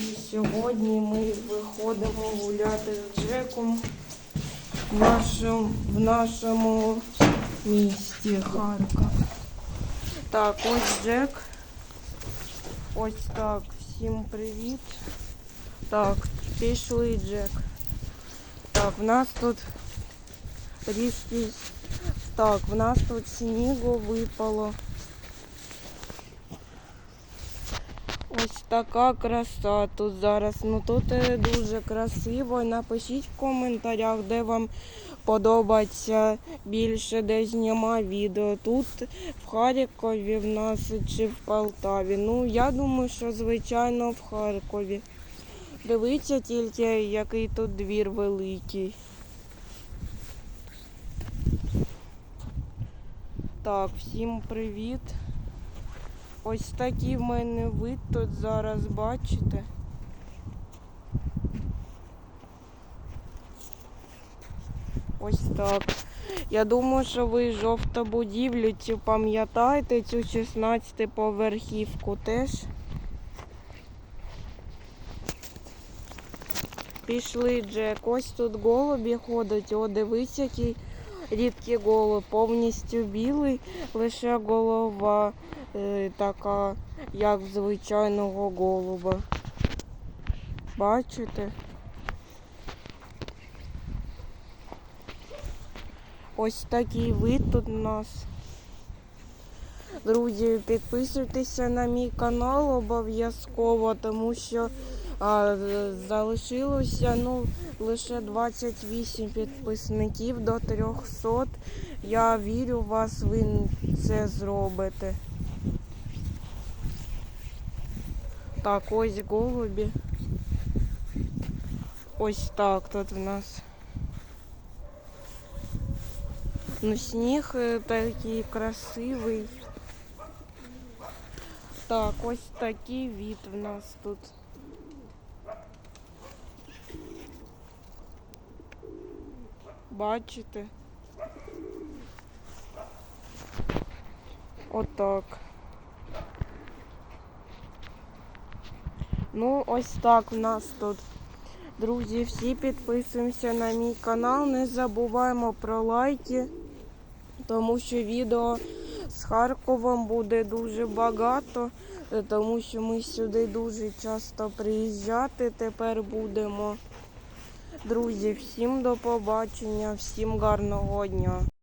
І сьогодні ми виходимо гуляти з Джеком в нашому, в нашому місті Харків. Так, ось Джек. Ось так. Всім привіт. Так, пішли Джек. Так, в нас тут трішки. Так, в нас тут снігу випало. Ось така краса тут зараз. Ну тут е, дуже красиво. Напишіть в коментарях, де вам подобається більше, де зніма відео. Тут в Харкові в нас чи в Полтаві. Ну я думаю, що звичайно в Харкові. Дивіться тільки, який тут двір великий. Так, всім привіт. Ось такий в мене вид тут зараз бачите. Ось так. Я думаю, що ви жовту будівлю цю пам'ятаєте, цю 16 поверхівку теж. Пішли Джек. Ось тут голубі ходять. О, дивись, який рідкий голуб. Повністю білий, лише голова така, як звичайного голуба. Бачите? Ось такий вид тут у нас. Друзі, підписуйтеся на мій канал обов'язково, тому що а, залишилося ну, лише 28 підписників до 300. Я вірю в вас, ви це зробите. Так, ось голубі. Ось так тут в нас. Ну, сніг е, такий красивий. Так, ось такий від в нас тут. Бачите? Отак. Ну, ось так в нас тут. Друзі, всі підписуємося на мій канал. Не забуваємо про лайки, тому що відео з Харковом буде дуже багато, тому що ми сюди дуже часто приїжджати тепер будемо. Друзі, всім до побачення, всім гарного дня.